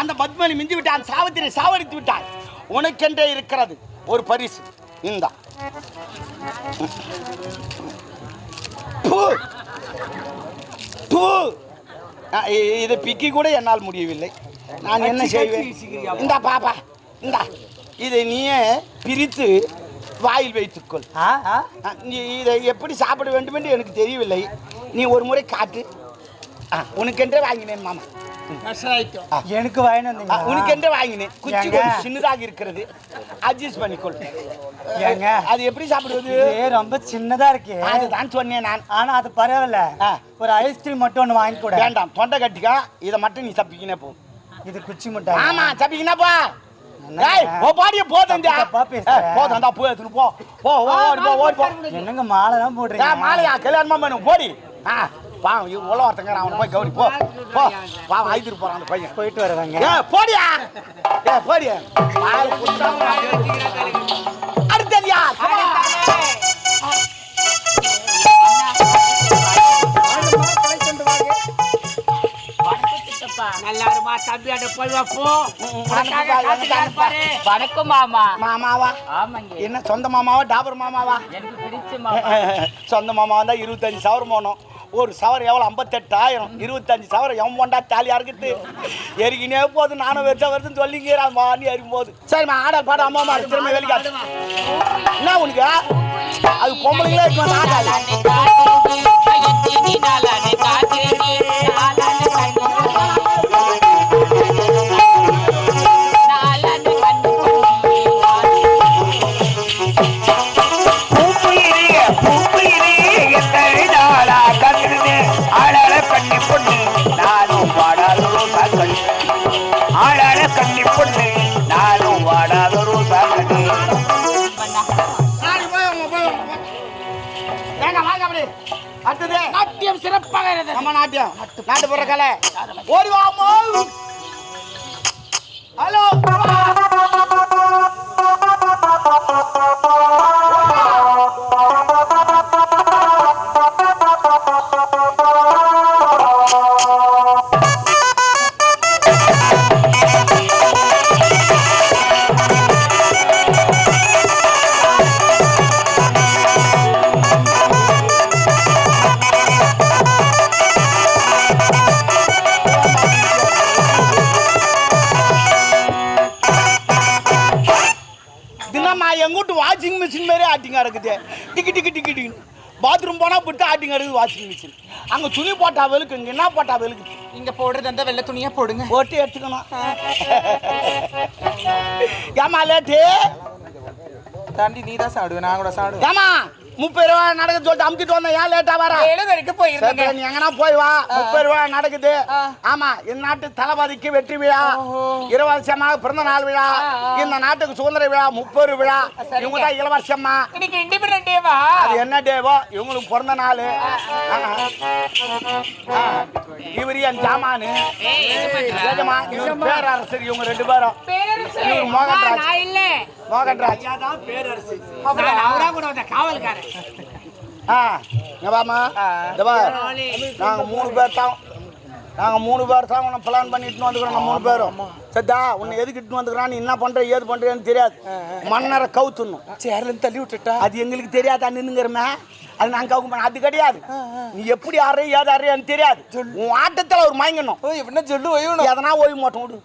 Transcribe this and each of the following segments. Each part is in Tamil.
அந்த பத்மனி மிஞ்சி விட்டான் சாவித்திரி சாவடித்து விட்டான் உனக்கென்றே இருக்கிறது ஒரு பரிசு. இந்தா. இ- இது பிக்கி கூட என்னால் முடியவில்லை. நான் என்ன செய்வேன்? இந்தா பாப்பா இந்தா. இதை நீயே பிரித்து வாயில் வைத்துக்கொள். நீ இதை எப்படி சாப்பிட வேண்டும் என்று எனக்கு தெரியவில்லை. நீ ஒரு முறை காட்டு. உனக்கென்றே வாங்கினேன் மாமா. எனக்கு வாங்கிட்டு ஆ, வந்தீங்களா? உனக்கென்றே வாங்கினேன் குச்சி? கொஞ்சம் சின்னதாக இருக்கிறது அட்ஜஸ்ட் பண்ணிக்கொள். ஏங்க? அது எப்படி சாப்பிடுவது? இது ரொம்ப சின்னதா இருக்கு. அதுதான் சொன்னேன் நான். ஆனா அது பரவாயில்ல. ஒரு ஐஸ்கிரீம் மட்டும் ஒண்ணு வாங்கி கூட. வேண்டாம். தொண்டை கட்டிக்கா. இதை மட்டும் நீ தப்பிக்கினே போ. இது குச்சி முட்டாய் ஆமா தப்பிக்கினா போ. என்னங்க? மாலை தான் போடுறீங்க? மாலையா? கல்யாணமா போடி. ஆ. பாவம் இவன் உள்ள ஒருத்தங்க அவனை போய் கவனி போ. போ பாவம் ஐத்துட்டு போறான் அந்த பையன். போயிட்டு வருவாங்க ஏ போடியா? ஏ போடியா? பால் குடிச்சாம அடுத்ததியா நல்லா இருமா தம்பி அட போய் வா போ. உனக்காக காத்துட்டாரு பாரு வணக்கம் மாமா. மாமாவா? ஆமாங்க. என்ன சொந்த மாமாவா டாபர் மாமாவா? எனக்கு பிடிச்ச மாமா. சொந்த மாமா தான் இருபத்தஞ்சு சவரம் போனோம். ஒரு சவரம் எவ்வளோ ஐம்பத்தெட்டாயிரம். இருபத்தஞ்சு சவரம் எவன் போண்டா இருக்குது எரிக்கினே போது நானும் வருஷம் வருதுன்னு சொல்லிங்கிறான் மாறி எரிக்கும் போது. சரிம்மா ஆடல் பாட அம்மா மாடு திரும்ப வெளிக்காது என்ன உனக்கு? அது பொம்பளைங்களே இருக்கும் ஆடாது அடுத்தது நாட்டியம் சிறப்பாக இருந்தது. நம்ம நாட்டியம். நாட்டு புற கலை ஓடி தினம்மா எங்க வீட்டு வாஷிங் மிஷின் மாதிரி ஆட்டிங்க இருக்குது. டிக்கி டிக்கி டிக்கி டிக்கி பாத்ரூம் போனா போட்டு ஆட்டிங்க இருக்குது வாஷிங் மிஷின் அங்க துணி போட்டா வெளுக்கு இங்க என்ன போட்டா வெளுக்கு? இங்க போடுறது அந்த வெள்ளை துணியா போடுங்க. போட்டு எடுத்துக்கணும். ஏமா லேட்டு தாண்டி நீ தான் சாப்பிடுவேன் நான் கூட சாப்பிடுவேன். ஏமா முப்பது ரூபா நடக்க சொல்லிட்டு அமுத்திட்டு வந்தேன். ஏன் லேட்டா வர? வரைக்கும் சரி, போயிருந்தேங்க. நீ எங்கன்னா போய் வா. முப்பது ரூபா நடக்குது. ஆமா இந்த நாட்டு தளபதிக்கு வெற்றி விழா இலவசமாக பிறந்த நாள் விழா இந்த நாட்டுக்கு சுதந்திர விழா முப்பது விழா. இவங்க தான் இலவசமா இன்னைக்கு இண்டிபெண்டன்ட் டேவா அது என்ன டேவோ இவங்களுக்கு பிறந்த நாள். இவர் என் ஜாமானு. பேரரசர் இவங்க ரெண்டு பேரும். மோகன்ராஜ். நான் இல்ல. மோகன்ராஜ். அவரா கூட காவல்காரன் ஆ இங்க வாம்மா. இங்க வா. நாங்க மூணு பேர் தான். நாங்க மூணு பேர் தான் உன்னை பிளான் பண்ணிட்டு வந்துக்கிறோம் மூணு பேரும். சத்தா உன்னை எதுக்கு இட்டு வந்துக்கிறான் நீ என்ன பண்ற ஏது பண்றேன்னு தெரியாது. மன்னரை கவுத்துணும் சேர்ல இருந்து தள்ளி விட்டுட்டா? அது எங்களுக்கு தெரியாதா நின்னுங்கிறமே? அது நாங்க கவுக்க அது கிடையாது. நீ எப்படி ஆடுற ஏது ஆடுறியான்னு தெரியாது. உன் ஆட்டத்துல ஒரு மயங்கணும். எப்படின்னா சொல்லு ஒய்யணும் எதனா ஓய்வு மாட்டோம்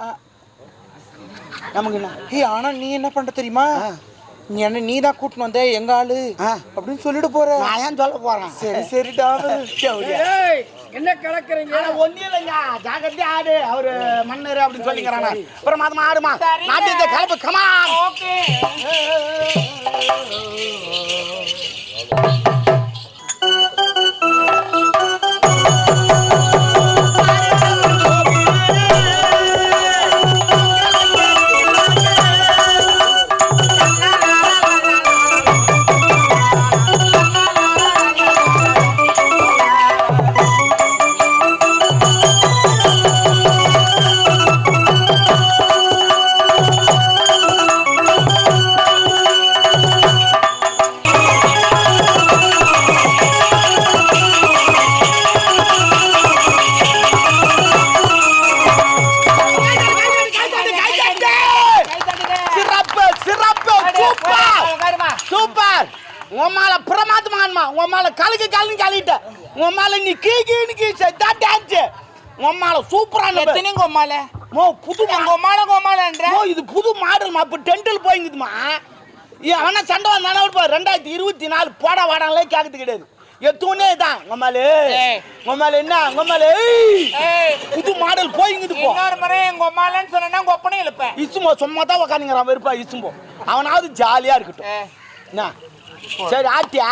நமக்கு என்ன? ஏய் ஆனா நீ என்ன பண்ற தெரியுமா? என்ன நீ தான் கூட்டின்னு வந்த எங்க ஆளு. அப்படின்னு சொல்லிட்டு போற. நான் ஏன் சொல்ல போறேன்? சரி சரிடா என்ன கிடக்குறீங்க? ஒன்னும் இல்லைங்க. ஜாகிரதையா ஆடு. அவரு மன்னர் அப்படின்னு சொல்லிக்கிறாங்க அப்புறம் மாதமா ஆடுமா? நாட்டியத்தை கலப்பு கமா ஓகே. கீ தான் டான்ஸ் உம்மால சூப்பரான எத்தனை கொம்மால மோ புது கொம்மால கொம்மாலன்ற மோ இது புது மாடல் மா இப்போ டென்டில் போயிங்குதுமா? அவனா சண்டை வந்தானே இருப்பா ரெண்டாயிரத்தி இருபத்தி நாலு போட வாடாங்களே கேட்கறது கிடையாது. எத்தூனே தான் உம்மாலே. ஏய். உம்மால என்ன உம்மாலே ஏய். புது மாடல் போயிங்குது போ. இன்னொரு முறை என் கொம்மாலன்னு சொன்னா கொப்பனே இழுப்பேன். சும்மா தான் உக்காந்துங்கிறான் வெறுப்பா இசும்போ. அவனாவது ஜாலியா இருக்கட்டும். என்ன? சரி ஆட்டியா?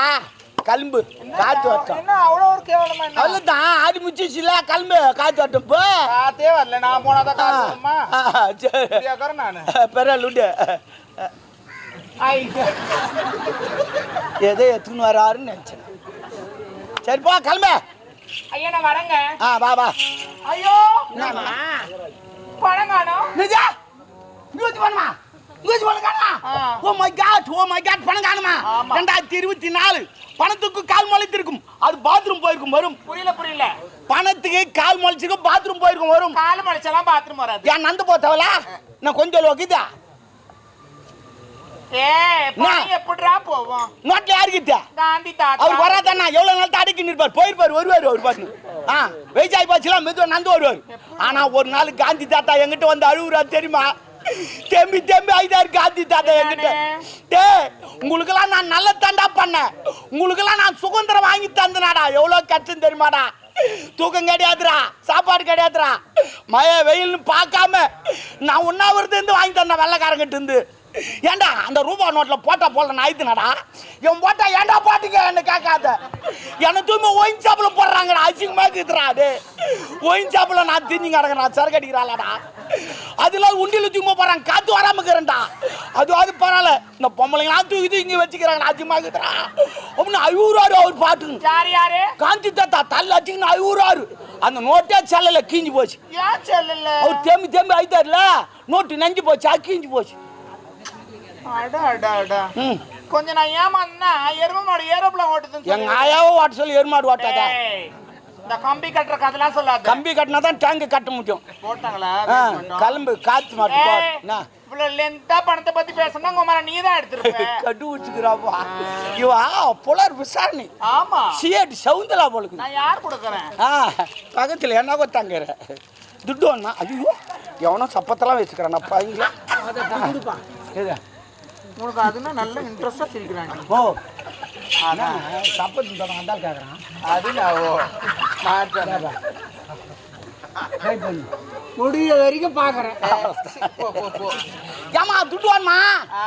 கல்ம்பு காத்து வரட்டும் என்ன அவ்வளோ ஒரு கேவலமா அவ்வளோதான் ஆடி முச்சிச்சுல கல்ம்பு காத்து வரட்டும் இப்போ காத்தே வரல நான் போனாதான் காத்து சரி நானு. பெரிய லுண்டு ஐ. எதை எடுத்துன்னு வராருன்னு நினச்சேன். சரிப்பா கிளம்பு ஐயா நான் வரேங்க. ஆ வா வா. ஐயோ! பணம் காணோம் நிஜா? வச்சு பண்ணுமா வச்சு பண்ண காணுமா. Oh my God oh my God பணம் காணுமா. ரெண்டாயிரத்தி இருபத்தி நாலு. பணத்துக்கு கால் முளைத்திருக்கும் அது பாத்ரூம் போயிருக்கும் வரும். புரியல புரியல. பணத்துக்கு கால் முளைச்சிருக்கும் பாத்ரூம் போயிருக்கும் வரும். காலு மடிச்செல்லாம் பாத்ரூம் வராது. ஏன் நந்து போத்தவளா? நான் கொஞ்சம் லோக்கிதா எப்படிடா போவோம் நோட்ல யாருக்கிட்ட காந்தி தாத்தா. அவர் வராதாண்ணா எவ்வளவு நாள் தாடிக்கு நிற்பார் போயிருப்பார் வருவார் அவர் பாட்டு ஆ வெயிச்சாய் பாச்சுலாம் மெதுவா நந்து வருவார். ஆனா ஒரு நாள் காந்தி தாத்தா எங்கிட்ட வந்து அழுகுறா தெரியுமா? தேம்பி தேம்பி ஐதாரு காந்தி தாத்தா என்கிட்ட. டே உங்களுக்கெல்லாம் நான் நல்ல தாண்டா பண்ணேன். உங்களுக்கெல்லாம் நான் சுதந்திரம் வாங்கி தந்தனாடா. எவ்வளோ கஷ்டம் தெரியுமாடா? தூக்கம் கிடையாதுடா. சாப்பாடு கிடையாதுடா. மழை வெயில்னு பார்க்காம நான் உண்ணாவிரதம் இருந்து வாங்கி தந்தேன் வெள்ளைக்காரங்கிட்ட இருந்து ஏன்டா அந்த ரூபா நோட்ல போட்டா போல நாய்த்துனடா என் போட்டா ஏன்டா பாட்டுக்க என்ன கேட்காத. என்ன தூய்மை ஒயின் சாப்பிட போடுறாங்கடா அசிங்கமா இருக்குதுடா அது. ஒயின் சாப்பிட நான் திஞ்சி கிடக்குறேன் சரக்கு அடிக்கிறாளடா அதுல உண்டியில தூய்மை போடுறாங்க காத்து வராம இருக்கிறேன்டா அது அது பரவாயில்ல. இந்த பொம்பளைங்களாம் தூக்கி தூக்கி வச்சுக்கிறாங்க அசிங்கமா இருக்குதுடா. அப்படின்னு ஐயூறாரு அவர் பாட்டுங்க யாரு யாரு? காந்தி தாத்தா தள்ள அடிச்சுக்கின்னு ஐயூறாரு அந்த நோட்டே செல்லல கீஞ்சு போச்சு. ஏன் செல்லல? அவர் தேம்பி தேம்பி ஆயிட்டார்ல நோட்டு நஞ்சு போச்சு கீஞ்சு போச்சு. அடா அடா அடா. ம். கொஞ்சம் நான் ஏமாந்தா எரும மாடு ஏரோப்ளான் ஓட்டுதுன்னு எங்க ஆயாவோ வாட்ட சொல்லி எருமாடு வாட்டாதா ஏய், இந்த கம்பி கட்டுற கதெல்லாம் சொல்லாத. கம்பி கட்டினா தான் டேங்க் கட்ட முடியும். போட்டாங்களா? ஆ, கிளம்பு காத்து மாட்டு போ. என்ன? இவ்வளவு லென்த்தா பணத்தை பத்தி பேசணும் மேல நீ தான் எடுத்திருப்ப. கட்டு வச்சுக்கிறாப்பா. இவா புலர் விசாரணை. ஆமா. சிஏடி சவுந்தலா போலுக்கு. நான் யார் கொடுக்கறேன்? ஆ பக்கத்தில் என்ன கொத்தாங்கிற? துட்டு ஒண்ணா? ஐயோ எவனோ சப்பத்தெல்லாம் வச்சுக்கிறான். அப்பா இங்க எது? உனக்கு அதுனா நல்ல இன்ட்ரெஸ்டா சிரிக்கிறாங்க. ஓ அதான் சப்பத்து தரம் அதான் கேட்குறான் அது நான் முடிய வரைக்கும் பாக்குறேன். போ போ போ. ஏமா துட்டு வாமா ஆ.